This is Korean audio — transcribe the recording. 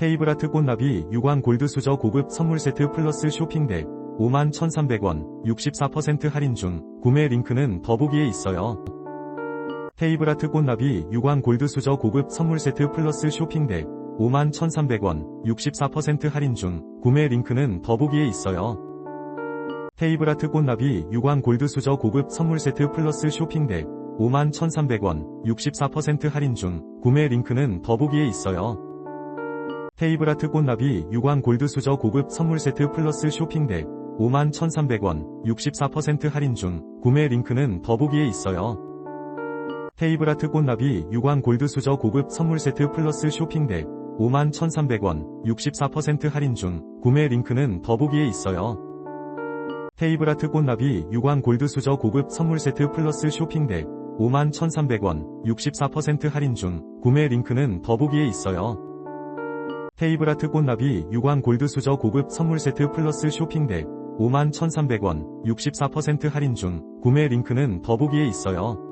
테이블아트 꽃나비 유광 골드 수저 고급 선물 세트 플러스 쇼핑백 51,300원 64% 할인 중 구매 링크는 더보기에 있어요. 테이블아트 꽃나비 유광 골드 수저 고급 선물 세트 플러스 쇼핑백 51,300원 64% 할인 중 구매 링크는 더보기에 있어요. 테이블아트 꽃나비 유광 골드 수저 고급 선물 세트 플러스 쇼핑백 51,300원 64% 할인 중 구매 링크는 더보기에 있어요. 테이블아트 꽃나비 유광 골드 수저 고급 선물 세트 플러스 쇼핑백 51,300원 64% 할인 중 구매 링크는 더보기에 있어요. 테이블아트 꽃나비 유광 골드 수저 고급 선물 세트 플러스 쇼핑백 51,300원 64% 할인 중 구매 링크는 더보기에 있어요. 테이블아트 꽃나비 유광 골드 수저 고급 선물 세트 플러스 쇼핑백 51,300원 64% 할인 중 구매 링크는 더보기에 있어요. 테이블아트 꽃나비 유광 골드 수저 고급 선물 세트 플러스 쇼핑백 51,300원 64% 할인 중 구매 링크는 더보기에 있어요.